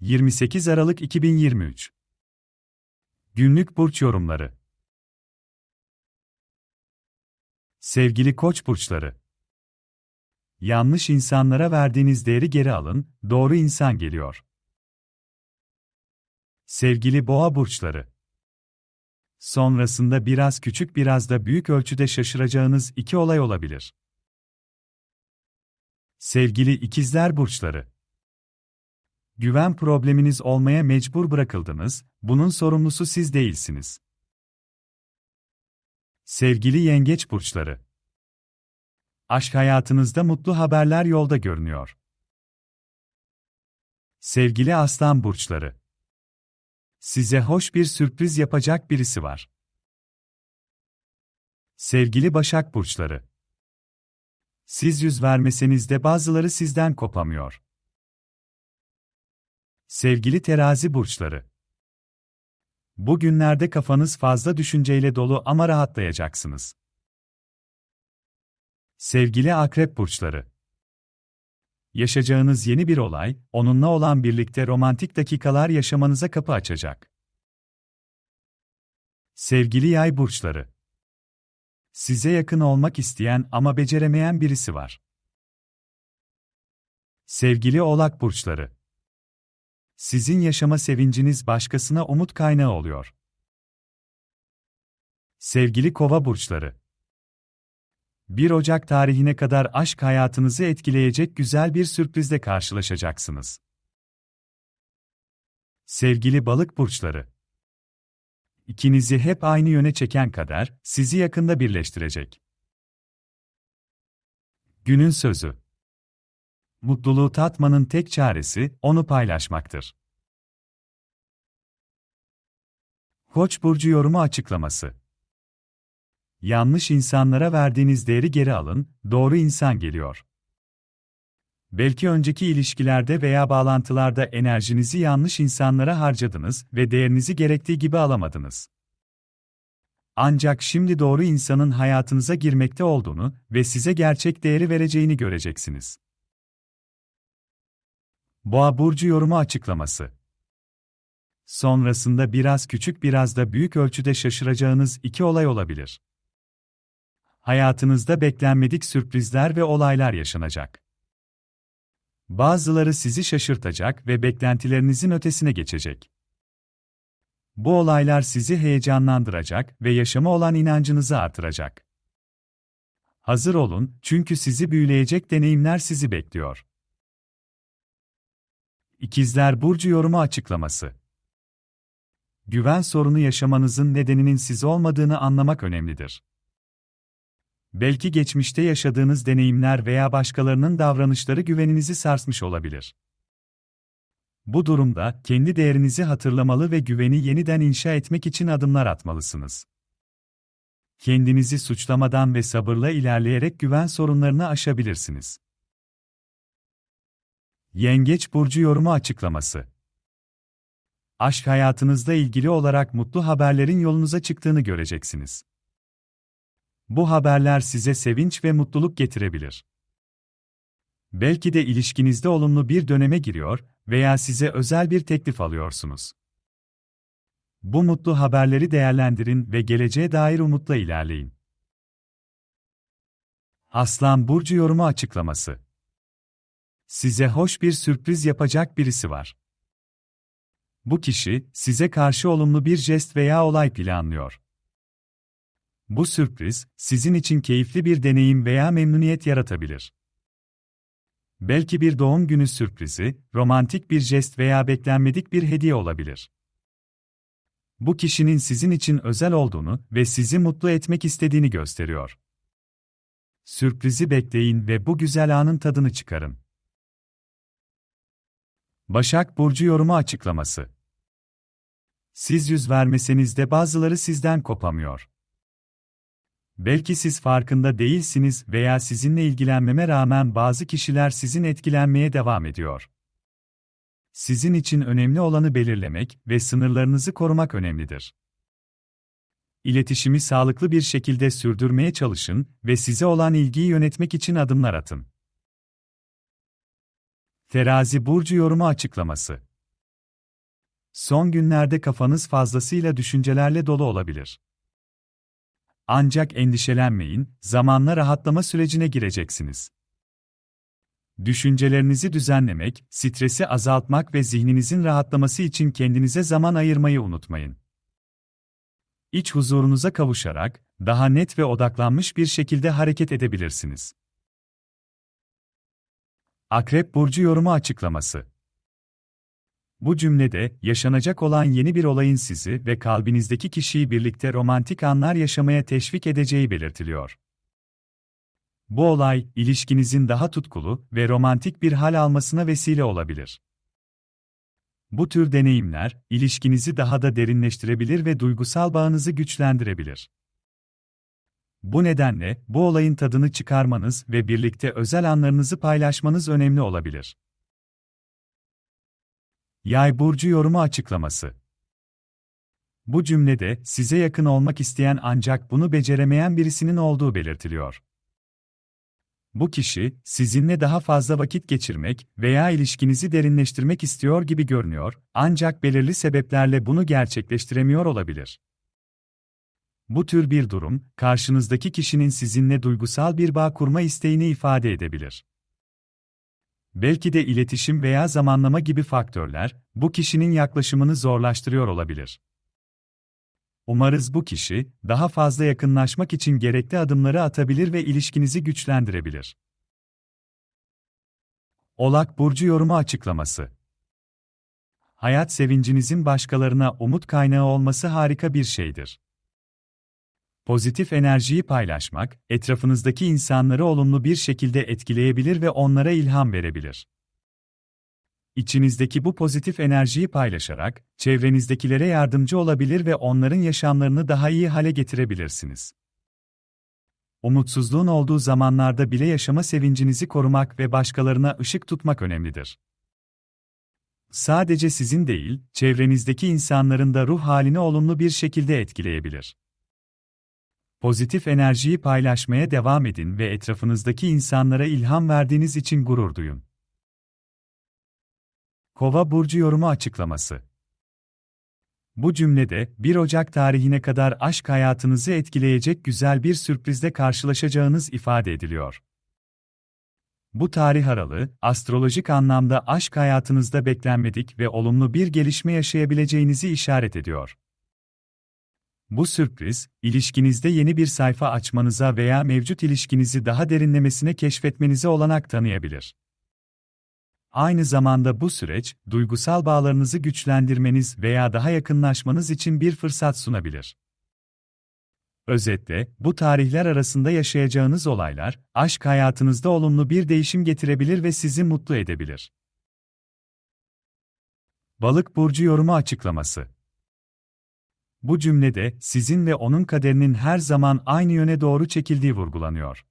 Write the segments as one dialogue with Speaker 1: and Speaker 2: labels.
Speaker 1: 28 Aralık 2023 Günlük burç yorumları. Sevgili Koç burçları. Yanlış insanlara verdiğiniz değeri geri alın, doğru insan geliyor. Sevgili Boğa burçları. Sonrasında biraz küçük biraz da büyük ölçüde şaşıracağınız iki olay olabilir. Sevgili İkizler burçları. Güven probleminiz olmaya mecbur bırakıldınız, bunun sorumlusu siz değilsiniz. Sevgili Yengeç burçları. Aşk hayatınızda mutlu haberler yolda görünüyor. Sevgili Aslan burçları. Size hoş bir sürpriz yapacak birisi var. Sevgili Başak burçları. Siz yüz vermeseniz de bazıları sizden kopamıyor. Sevgili terazi burçları. Bugünlerde kafanız fazla düşünceyle dolu ama rahatlayacaksınız. Sevgili akrep burçları. Yaşayacağınız yeni bir olay, onunla olan birlikte romantik dakikalar yaşamanıza kapı açacak. Sevgili yay burçları. Size yakın olmak isteyen ama beceremeyen birisi var. Sevgili oğlak burçları. Sizin yaşama sevinciniz başkasına umut kaynağı oluyor. Sevgili Kova burçları. 1 Ocak tarihine kadar aşk hayatınızı etkileyecek güzel bir sürprizle karşılaşacaksınız. Sevgili Balık burçları. İkinizi hep aynı yöne çeken kader sizi yakında birleştirecek. Günün sözü. Mutluluğu tatmanın tek çaresi onu paylaşmaktır. Koç burcu yorumu açıklaması. Yanlış insanlara verdiğiniz değeri geri alın, doğru insan geliyor. Belki önceki ilişkilerde veya bağlantılarda enerjinizi yanlış insanlara harcadınız ve değerinizi gerektiği gibi alamadınız. Ancak şimdi doğru insanın hayatınıza girmekte olduğunu ve size gerçek değeri vereceğini göreceksiniz. Boğa burcu yorumu açıklaması. Sonrasında biraz küçük biraz da büyük ölçüde şaşıracağınız iki olay olabilir. Hayatınızda beklenmedik sürprizler ve olaylar yaşanacak. Bazıları sizi şaşırtacak ve beklentilerinizin ötesine geçecek. Bu olaylar sizi heyecanlandıracak ve yaşama olan inancınızı artıracak. Hazır olun çünkü sizi büyüleyecek deneyimler sizi bekliyor. İkizler Burcu yorumu açıklaması. Güven sorunu yaşamanızın nedeninin siz olmadığını anlamak önemlidir. Belki geçmişte yaşadığınız deneyimler veya başkalarının davranışları güveninizi sarsmış olabilir. Bu durumda kendi değerinizi hatırlamalı ve güveni yeniden inşa etmek için adımlar atmalısınız. Kendinizi suçlamadan ve sabırla ilerleyerek güven sorunlarını aşabilirsiniz. Yengeç burcu yorumu açıklaması. Aşk hayatınızda ilgili olarak mutlu haberlerin yolunuza çıktığını göreceksiniz. Bu haberler size sevinç ve mutluluk getirebilir. Belki de ilişkinizde olumlu bir döneme giriyor veya size özel bir teklif alıyorsunuz. Bu mutlu haberleri değerlendirin ve geleceğe dair umutla ilerleyin. Aslan burcu yorumu açıklaması. Size hoş bir sürpriz yapacak birisi var. Bu kişi size karşı olumlu bir jest veya olay planlıyor. Bu sürpriz sizin için keyifli bir deneyim veya memnuniyet yaratabilir. Belki bir doğum günü sürprizi, romantik bir jest veya beklenmedik bir hediye olabilir. Bu kişinin sizin için özel olduğunu ve sizi mutlu etmek istediğini gösteriyor. Sürprizi bekleyin ve bu güzel anın tadını çıkarın. Başak Burcu yorumu açıklaması. Siz yüz vermeseniz de bazıları sizden kopamıyor. Belki siz farkında değilsiniz veya sizinle ilgilenmeme rağmen bazı kişiler sizin etkilenmeye devam ediyor. Sizin için önemli olanı belirlemek ve sınırlarınızı korumak önemlidir. İletişimi sağlıklı bir şekilde sürdürmeye çalışın ve size olan ilgiyi yönetmek için adımlar atın. Terazi burcu yorumu açıklaması Son günlerde kafanız fazlasıyla düşüncelerle dolu olabilir. Ancak endişelenmeyin, zamanla rahatlama sürecine gireceksiniz. Düşüncelerinizi düzenlemek, stresi azaltmak ve zihninizin rahatlaması için kendinize zaman ayırmayı unutmayın. İç huzurunuza kavuşarak, daha net ve odaklanmış bir şekilde hareket edebilirsiniz. Akrep Burcu Yorumu Açıklaması Bu cümlede, yaşanacak olan yeni bir olayın sizi ve kalbinizdeki kişiyi birlikte romantik anlar yaşamaya teşvik edeceği belirtiliyor. Bu olay, ilişkinizin daha tutkulu ve romantik bir hal almasına vesile olabilir. Bu tür deneyimler, ilişkinizi daha da derinleştirebilir ve duygusal bağınızı güçlendirebilir. Bu nedenle, bu olayın tadını çıkarmanız ve birlikte özel anlarınızı paylaşmanız önemli olabilir. Yay burcu yorumu açıklaması. Bu cümlede size yakın olmak isteyen ancak bunu beceremeyen birisinin olduğu belirtiliyor. Bu kişi, sizinle daha fazla vakit geçirmek veya ilişkinizi derinleştirmek istiyor gibi görünüyor, ancak belirli sebeplerle bunu gerçekleştiremiyor olabilir. Bu tür bir durum, karşınızdaki kişinin sizinle duygusal bir bağ kurma isteğini ifade edebilir. Belki de iletişim veya zamanlama gibi faktörler, bu kişinin yaklaşımını zorlaştırıyor olabilir. Umarız bu kişi, daha fazla yakınlaşmak için gerekli adımları atabilir ve ilişkinizi güçlendirebilir. Olak Burcu Yorumu Açıklaması Hayat sevincinizin başkalarına umut kaynağı olması harika bir şeydir. Pozitif enerjiyi paylaşmak, etrafınızdaki insanları olumlu bir şekilde etkileyebilir ve onlara ilham verebilir. İçinizdeki bu pozitif enerjiyi paylaşarak, çevrenizdekilere yardımcı olabilir ve onların yaşamlarını daha iyi hale getirebilirsiniz. Umutsuzluğun olduğu zamanlarda bile yaşama sevincinizi korumak ve başkalarına ışık tutmak önemlidir. Sadece sizin değil, çevrenizdeki insanların da ruh halini olumlu bir şekilde etkileyebilir. Pozitif enerjiyi paylaşmaya devam edin ve etrafınızdaki insanlara ilham verdiğiniz için gurur duyun. Kova burcu yorumu açıklaması. Bu cümlede 1 Ocak tarihine kadar aşk hayatınızı etkileyecek güzel bir sürprizle karşılaşacağınız ifade ediliyor. Bu tarih aralığı, astrolojik anlamda aşk hayatınızda beklenmedik ve olumlu bir gelişme yaşayabileceğinizi işaret ediyor. Bu sürpriz, ilişkinizde yeni bir sayfa açmanıza veya mevcut ilişkinizi daha derinlemesine keşfetmenize olanak tanıyabilir. Aynı zamanda bu süreç, duygusal bağlarınızı güçlendirmeniz veya daha yakınlaşmanız için bir fırsat sunabilir. Özetle, bu tarihler arasında yaşayacağınız olaylar, aşk hayatınızda olumlu bir değişim getirebilir ve sizi mutlu edebilir. Balık burcu yorumu açıklaması. Bu cümlede sizin ve onun kaderinin her zaman aynı yöne doğru çekildiği vurgulanıyor.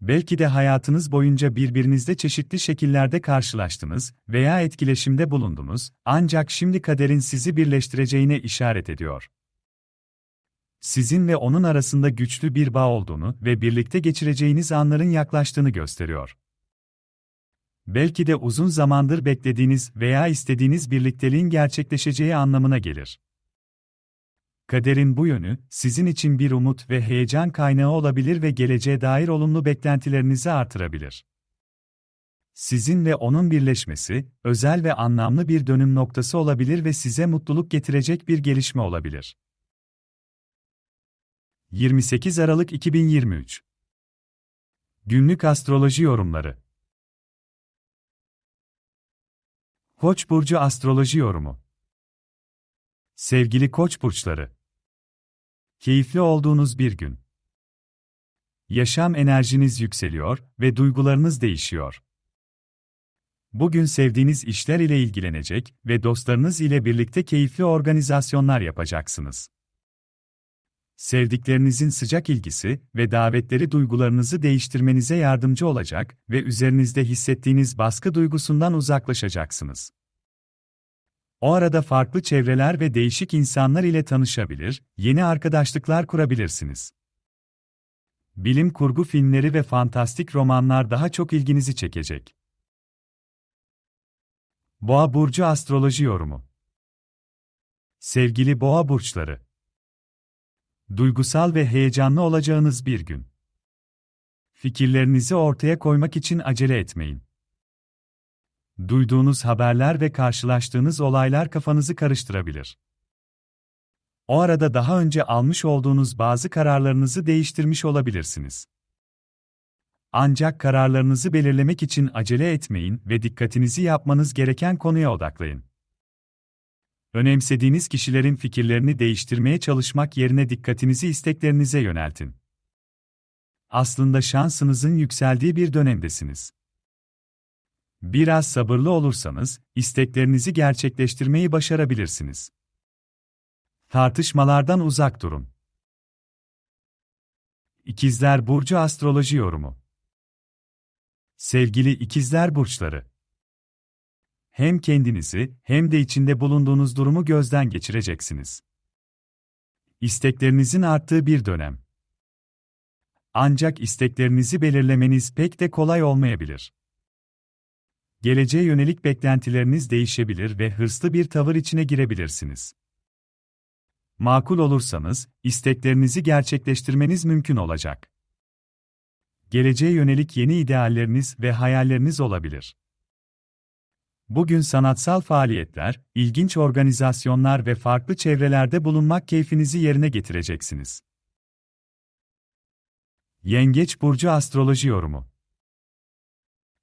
Speaker 1: Belki de hayatınız boyunca birbirinizle çeşitli şekillerde karşılaştınız veya etkileşimde bulundunuz, ancak şimdi kaderin sizi birleştireceğine işaret ediyor. Sizin ve onun arasında güçlü bir bağ olduğunu ve birlikte geçireceğiniz anların yaklaştığını gösteriyor. Belki de uzun zamandır beklediğiniz veya istediğiniz birlikteliğin gerçekleşeceği anlamına gelir. Kaderin bu yönü, sizin için bir umut ve heyecan kaynağı olabilir ve geleceğe dair olumlu beklentilerinizi artırabilir. Sizin ve onun birleşmesi, özel ve anlamlı bir dönüm noktası olabilir ve size mutluluk getirecek bir gelişme olabilir. 28 Aralık 2023 Günlük Astroloji Yorumları Koç burcu astroloji yorumu Sevgili Koç burçları Keyifli olduğunuz bir gün. Yaşam enerjiniz yükseliyor ve duygularınız değişiyor. Bugün sevdiğiniz işler ile ilgilenecek ve dostlarınız ile birlikte keyifli organizasyonlar yapacaksınız. Sevdiklerinizin sıcak ilgisi ve davetleri duygularınızı değiştirmenize yardımcı olacak ve üzerinizde hissettiğiniz baskı duygusundan uzaklaşacaksınız. O arada farklı çevreler ve değişik insanlar ile tanışabilir, yeni arkadaşlıklar kurabilirsiniz. Bilim kurgu filmleri ve fantastik romanlar daha çok ilginizi çekecek. Boğa burcu astroloji yorumu Sevgili boğa burçları. Duygusal ve heyecanlı olacağınız bir gün. Fikirlerinizi ortaya koymak için acele etmeyin. Duyduğunuz haberler ve karşılaştığınız olaylar kafanızı karıştırabilir. O arada daha önce almış olduğunuz bazı kararlarınızı değiştirmiş olabilirsiniz. Ancak kararlarınızı belirlemek için acele etmeyin ve dikkatinizi yapmanız gereken konuya odaklayın. Önemsediğiniz kişilerin fikirlerini değiştirmeye çalışmak yerine dikkatinizi isteklerinize yöneltin. Aslında şansınızın yükseldiği bir dönemdesiniz. Biraz sabırlı olursanız, isteklerinizi gerçekleştirmeyi başarabilirsiniz. Tartışmalardan uzak durun. İkizler Burcu Astroloji Yorumu Sevgili İkizler Burçları Hem kendinizi hem de içinde bulunduğunuz durumu gözden geçireceksiniz. İsteklerinizin arttığı bir dönem. Ancak isteklerinizi belirlemeniz pek de kolay olmayabilir. Geleceğe yönelik beklentileriniz değişebilir ve hırslı bir tavır içine girebilirsiniz. Makul olursanız, isteklerinizi gerçekleştirmeniz mümkün olacak. Geleceğe yönelik yeni idealleriniz ve hayalleriniz olabilir. Bugün sanatsal faaliyetler, ilginç organizasyonlar ve farklı çevrelerde bulunmak keyfinizi yerine getireceksiniz. Yengeç Burcu Astroloji Yorumu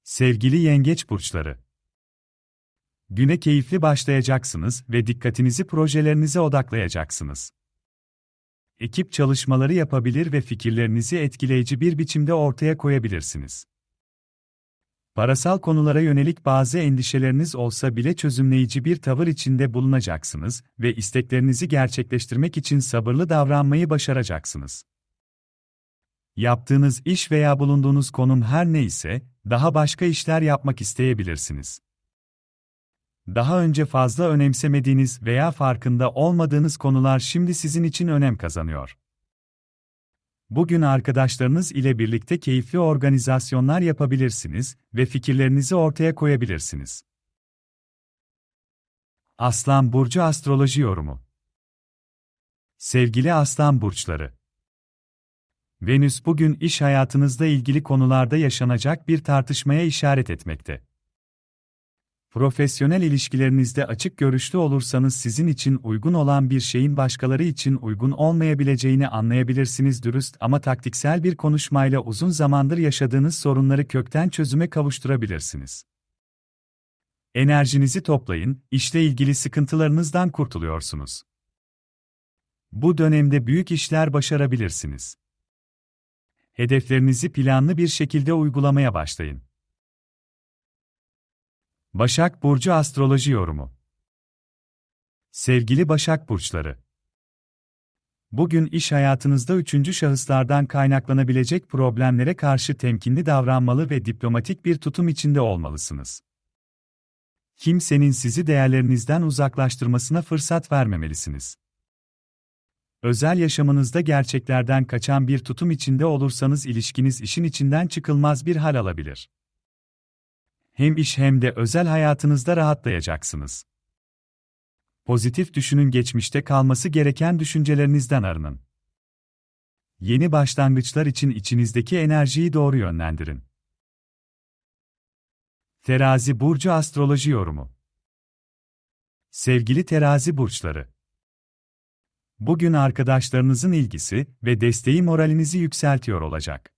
Speaker 1: Sevgili Yengeç Burçları Güne keyifli başlayacaksınız ve dikkatinizi projelerinize odaklayacaksınız. Ekip çalışmaları yapabilir ve fikirlerinizi etkileyici bir biçimde ortaya koyabilirsiniz. Parasal konulara yönelik bazı endişeleriniz olsa bile çözümleyici bir tavır içinde bulunacaksınız ve isteklerinizi gerçekleştirmek için sabırlı davranmayı başaracaksınız. Yaptığınız iş veya bulunduğunuz konum her neyse, daha başka işler yapmak isteyebilirsiniz. Daha önce fazla önemsemediğiniz veya farkında olmadığınız konular şimdi sizin için önem kazanıyor. Bugün arkadaşlarınız ile birlikte keyifli organizasyonlar yapabilirsiniz ve fikirlerinizi ortaya koyabilirsiniz. Aslan Burcu Astroloji Yorumu Sevgili Aslan Burçları Venüs bugün iş hayatınızla ilgili konularda yaşanacak bir tartışmaya işaret etmekte. Profesyonel ilişkilerinizde açık görüşlü olursanız sizin için uygun olan bir şeyin başkaları için uygun olmayabileceğini anlayabilirsiniz dürüst ama taktiksel bir konuşmayla uzun zamandır yaşadığınız sorunları kökten çözüme kavuşturabilirsiniz. Enerjinizi toplayın, işle ilgili sıkıntılarınızdan kurtuluyorsunuz. Bu dönemde büyük işler başarabilirsiniz. Hedeflerinizi planlı bir şekilde uygulamaya başlayın. Başak Burcu Astroloji Yorumu Sevgili Başak Burçları Bugün iş hayatınızda üçüncü şahıslardan kaynaklanabilecek problemlere karşı temkinli davranmalı ve diplomatik bir tutum içinde olmalısınız. Kimsenin sizi değerlerinizden uzaklaştırmasına fırsat vermemelisiniz. Özel yaşamınızda gerçeklerden kaçan bir tutum içinde olursanız ilişkiniz işin içinden çıkılmaz bir hal alabilir hem iş hem de özel hayatınızda rahatlayacaksınız. Pozitif düşünün geçmişte kalması gereken düşüncelerinizden arının. Yeni başlangıçlar için içinizdeki enerjiyi doğru yönlendirin. Terazi Burcu Astroloji Yorumu Sevgili terazi burçları, Bugün arkadaşlarınızın ilgisi ve desteği moralinizi yükseltiyor olacak.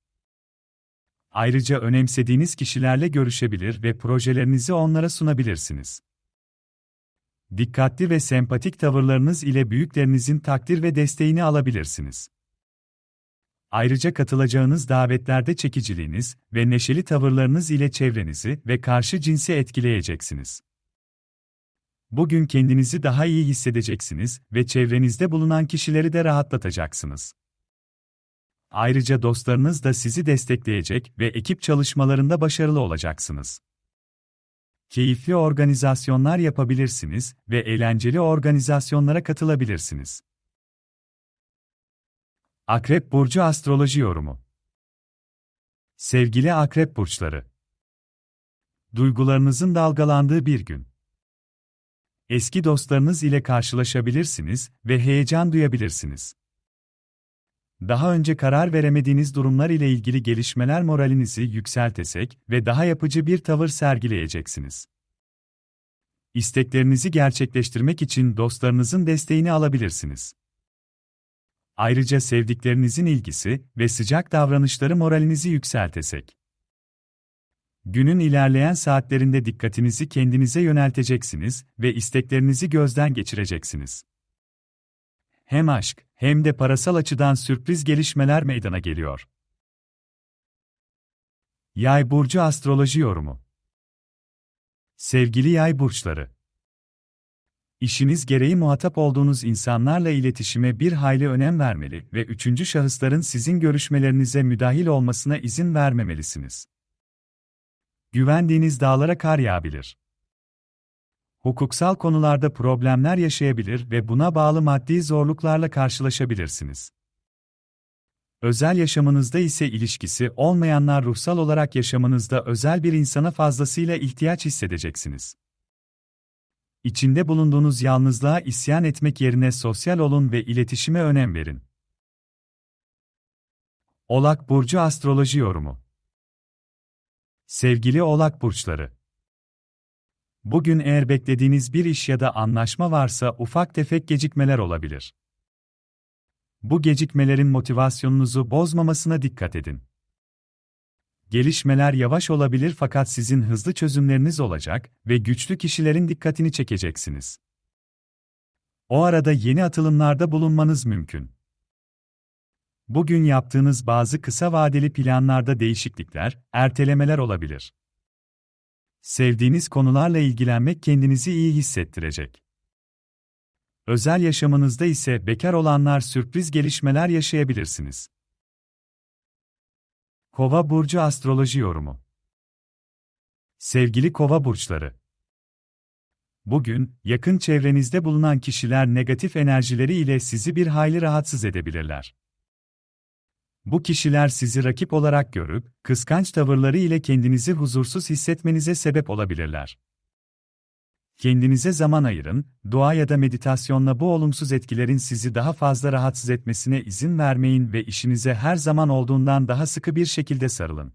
Speaker 1: Ayrıca önemsediğiniz kişilerle görüşebilir ve projelerinizi onlara sunabilirsiniz. Dikkatli ve sempatik tavırlarınız ile büyüklerinizin takdir ve desteğini alabilirsiniz. Ayrıca katılacağınız davetlerde çekiciliğiniz ve neşeli tavırlarınız ile çevrenizi ve karşı cinsi etkileyeceksiniz. Bugün kendinizi daha iyi hissedeceksiniz ve çevrenizde bulunan kişileri de rahatlatacaksınız. Ayrıca dostlarınız da sizi destekleyecek ve ekip çalışmalarında başarılı olacaksınız. Keyifli organizasyonlar yapabilirsiniz ve eğlenceli organizasyonlara katılabilirsiniz. Akrep Burcu Astroloji Yorumu Sevgili Akrep Burçları Duygularınızın dalgalandığı bir gün. Eski dostlarınız ile karşılaşabilirsiniz ve heyecan duyabilirsiniz. Daha önce karar veremediğiniz durumlar ile ilgili gelişmeler moralinizi yükseltecek ve daha yapıcı bir tavır sergileyeceksiniz. İsteklerinizi gerçekleştirmek için dostlarınızın desteğini alabilirsiniz. Ayrıca sevdiklerinizin ilgisi ve sıcak davranışları moralinizi yükseltecek. Günün ilerleyen saatlerinde dikkatinizi kendinize yönelteceksiniz ve isteklerinizi gözden geçireceksiniz. Hem aşk hem de parasal açıdan sürpriz gelişmeler meydana geliyor. Yay burcu astroloji yorumu. Sevgili yay burçları, İşiniz gereği muhatap olduğunuz insanlarla iletişime bir hayli önem vermeli ve üçüncü şahısların sizin görüşmelerinize müdahil olmasına izin vermemelisiniz. Güvendiğiniz dağlara kar yağabilir. Hukuksal konularda problemler yaşayabilir ve buna bağlı maddi zorluklarla karşılaşabilirsiniz. Özel yaşamınızda ise ilişkisi olmayanlar ruhsal olarak yaşamınızda özel bir insana fazlasıyla ihtiyaç hissedeceksiniz. İçinde bulunduğunuz yalnızlığa isyan etmek yerine sosyal olun ve iletişime önem verin. Oğlak Burcu Astroloji Yorumu Sevgili Oğlak Burçları Bugün eğer beklediğiniz bir iş ya da anlaşma varsa ufak tefek gecikmeler olabilir. Bu gecikmelerin motivasyonunuzu bozmamasına dikkat edin. Gelişmeler yavaş olabilir fakat sizin hızlı çözümleriniz olacak ve güçlü kişilerin dikkatini çekeceksiniz. O arada yeni atılımlarda bulunmanız mümkün. Bugün yaptığınız bazı kısa vadeli planlarda değişiklikler, ertelemeler olabilir. Sevdiğiniz konularla ilgilenmek kendinizi iyi hissettirecek. Özel yaşamınızda ise bekar olanlar sürpriz gelişmeler yaşayabilirsiniz. Kova burcu astroloji yorumu. Sevgili Kova burçları. Bugün yakın çevrenizde bulunan kişiler negatif enerjileri ile sizi bir hayli rahatsız edebilirler. Bu kişiler sizi rakip olarak görüp kıskanç tavırları ile kendinizi huzursuz hissetmenize sebep olabilirler. Kendinize zaman ayırın, dua ya da meditasyonla bu olumsuz etkilerin sizi daha fazla rahatsız etmesine izin vermeyin ve işinize her zaman olduğundan daha sıkı bir şekilde sarılın.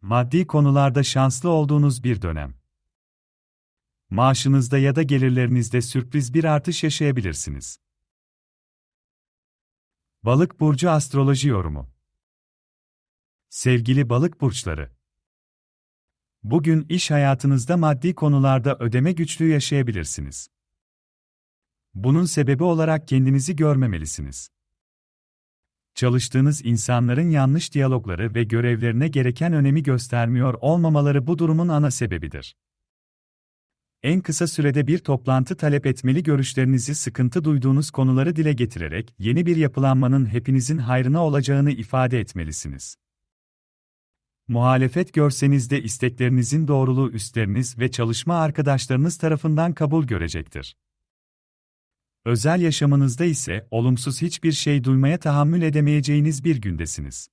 Speaker 1: Maddi konularda şanslı olduğunuz bir dönem. Maaşınızda ya da gelirlerinizde sürpriz bir artış yaşayabilirsiniz. Balık burcu astroloji yorumu. Sevgili balık burçları, Bugün iş hayatınızda maddi konularda ödeme güçlüğü yaşayabilirsiniz. Bunun sebebi olarak kendinizi görmemelisiniz. Çalıştığınız insanların yanlış diyalogları ve görevlerine gereken önemi göstermiyor olmamaları bu durumun ana sebebidir. En kısa sürede bir toplantı talep etmeli görüşlerinizi sıkıntı duyduğunuz konuları dile getirerek yeni bir yapılanmanın hepinizin hayrına olacağını ifade etmelisiniz. Muhalefet görseniz de isteklerinizin doğruluğu üstleriniz ve çalışma arkadaşlarınız tarafından kabul görecektir. Özel yaşamınızda ise olumsuz hiçbir şey duymaya tahammül edemeyeceğiniz bir gündesiniz.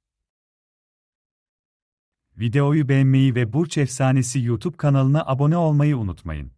Speaker 1: Videoyu beğenmeyi ve Burç Efsanesi YouTube kanalına abone olmayı unutmayın.